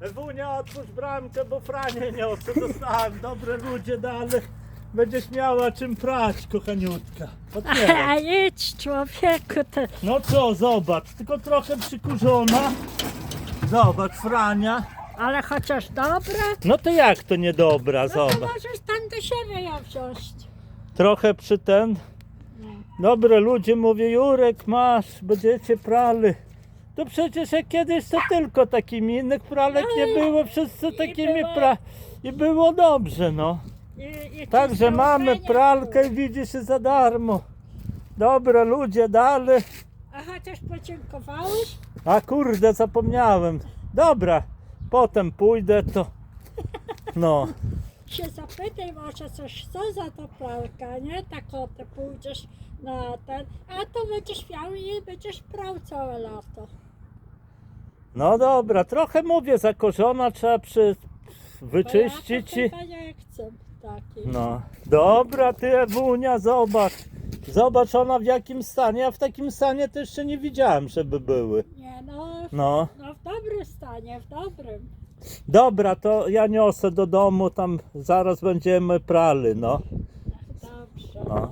Ewunia, otwórz bramkę, bo Franie niosę. Dostałem dobre ludzie dali. Będziesz miała czym prać, kochaniutka. A Otwieraj. idź człowieku, to No co, zobacz, tylko trochę przykurzona. Zobacz, Frania. ale chociaż dobre, No to jak to niedobra, no to zobacz. możesz tam do siebie ją wziąć. Trochę przy ten. Dobre ludzie mówię, Jurek masz, będziecie prali. To przecież jak kiedyś to tylko takimi, innych pralek nie było, wszyscy takimi było- pra... I było dobrze, no. I, i Także czyste mamy ubrania pralkę i widzi się za darmo. Dobre ludzie dali. A chociaż podziękowałeś? A kurde, zapomniałem. Dobra, potem pójdę to. No. się zapytaj może coś, co za ta pralka, nie? Tak o, ty pójdziesz na ten, a to będziesz miał i będziesz prał całe lato. No dobra, trochę mówię, zakorzona trzeba przy... wyczyścić i... chyba nie chcę takiej. No. Dobra, ty Ewunia, zobacz. Zobacz ona w jakim stanie. Ja w takim stanie to jeszcze nie widziałem, żeby były. Nie no, No. no w dobrym stanie, w dobrym. Dobra, to ja niosę do domu, tam zaraz będziemy prali, no. Dobrze. no.